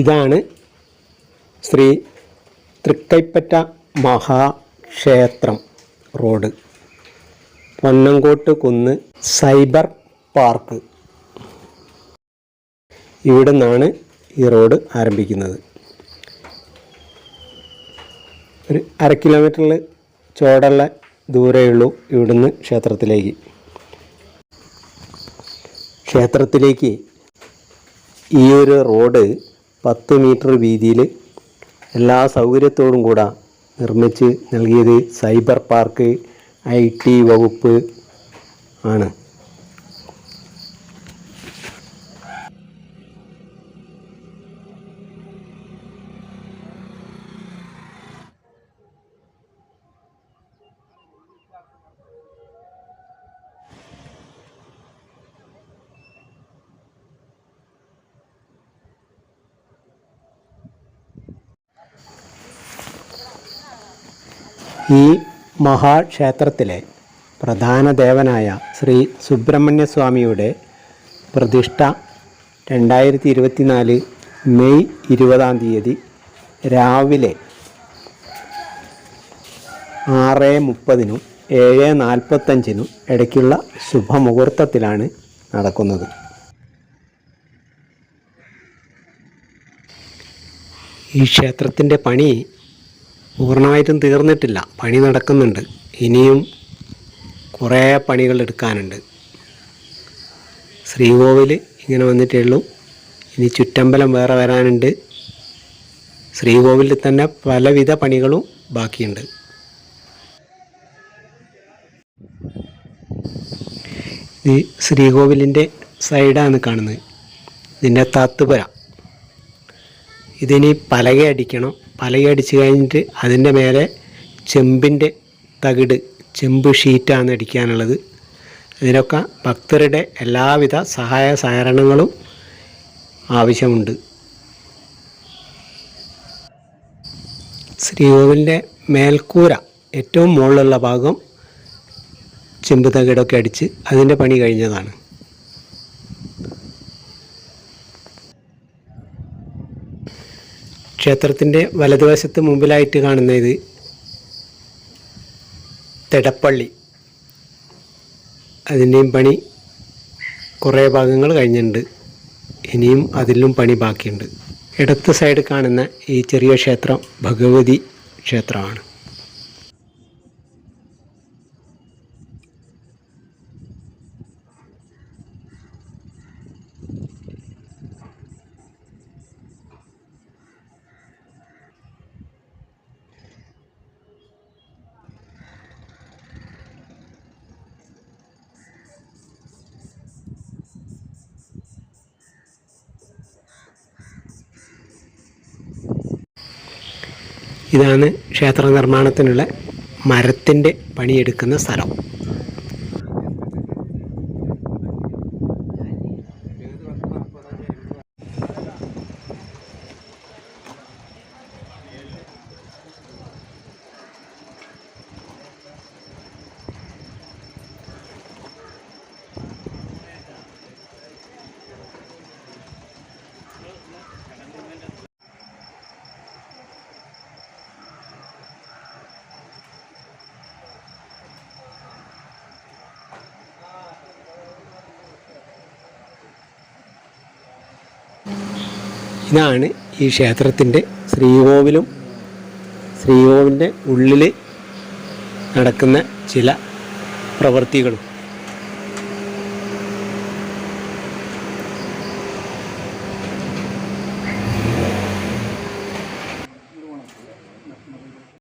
ഇതാണ് ശ്രീ തൃക്കൈപ്പറ്റ മഹാക്ഷേത്രം റോഡ്. പൊന്നങ്കോട്ട് കുന്ന് സൈബർ പാർക്ക്. ഇവിടെ നിന്നാണ് ഈ റോഡ് ആരംഭിക്കുന്നത്. ഒരു അര കിലോമീറ്ററിൽ ചോടുള്ള ദൂരമുള്ളൂ ഇവിടുന്ന് ക്ഷേത്രത്തിലേക്ക്. ക്ഷേത്രത്തിലേക്ക് ഈ ഒരു റോഡ് പത്ത് മീറ്റർ വീതിയിൽ എല്ലാ സൗകര്യത്തോടും കൂടെ നിർമ്മിച്ച് നൽകിയത് സൈബർ പാർക്ക് ഐ ടി വകുപ്പ് ആണ്. ഈ മഹാക്ഷേത്രത്തിലെ പ്രധാന ദേവനായ ശ്രീ സുബ്രഹ്മണ്യ സ്വാമിയുടെ പ്രതിഷ്ഠ രണ്ടായിരത്തി ഇരുപത്തിനാല് മെയ് ഇരുപതാം തീയതി രാവിലെ ആറ് മുപ്പതിനും ഏഴ് നാൽപ്പത്തഞ്ചിനും ഇടയ്ക്കുള്ള ശുഭമുഹൂർത്തത്തിലാണ് നടക്കുന്നത്. ഈ ക്ഷേത്രത്തിന്റെ പണി പൂർണമായിട്ടും തീർന്നിട്ടില്ല. പണി നടക്കുന്നുണ്ട്. ഇനിയും കുറേ പണികൾ എടുക്കാനുണ്ട്. ശ്രീകോവിൽ ഇങ്ങനെ വന്നിട്ടേ ഉള്ളൂ ഇനി ചുറ്റമ്പലം വേറെ വരാനുണ്ട്. ശ്രീകോവിലിൽ തന്നെ പലവിധ പണികളും ബാക്കിയുണ്ട്. ഈ ശ്രീകോവിലിന്റെ സൈഡാണ് കാണുന്നത്. ഇതിന്റെ താത്തുപുര. ഇതിനി പലക അടിക്കണം. പലക അടിച്ച് കഴിഞ്ഞിട്ട് അതിന്റെ മേലെ ചെമ്പിന്റെ തകിട് ചെമ്പ് ഷീറ്റാണ് അടിക്കാനുള്ളത്. ഇതിനൊക്കെ ഭക്തരുടെ എല്ലാവിധ സഹായ സഹകരണങ്ങളും ആവശ്യമുണ്ട്. ശ്രീകോവിലിന്റെ മേൽക്കൂര ഏറ്റവും മുകളിലുള്ള ഭാഗം ചെമ്പ് തകിടൊക്കെ അടിച്ച് അതിന്റെ പണി കഴിഞ്ഞതാണ്. ക്ഷേത്രത്തിന്റെ വലതുവശത്ത് മുമ്പിലായിട്ട് കാണുന്ന ഇത് തെടപ്പള്ളി. അതിന്റെയും പണി കുറേ ഭാഗങ്ങൾ കഴിഞ്ഞിട്ടുണ്ട്. ഇനിയും അതിലും പണി ബാക്കിയുണ്ട്. ഇടത്ത് സൈഡ് കാണുന്ന ഈ ചെറിയ ക്ഷേത്രം ഭഗവതി ക്ഷേത്രമാണ്. ഇതാണ് ക്ഷേത്ര നിർമ്മാണത്തിനുള്ള മരത്തിന്റെ പണിയെടുക്കുന്ന സ്ഥലം. ഇതാണ് ഈ ക്ഷേത്രത്തിന്റെ ശ്രീകോവിലും ശ്രീകോവിലിന്റെ ഉള്ളിൽ നടക്കുന്ന ചില പ്രവൃത്തികളും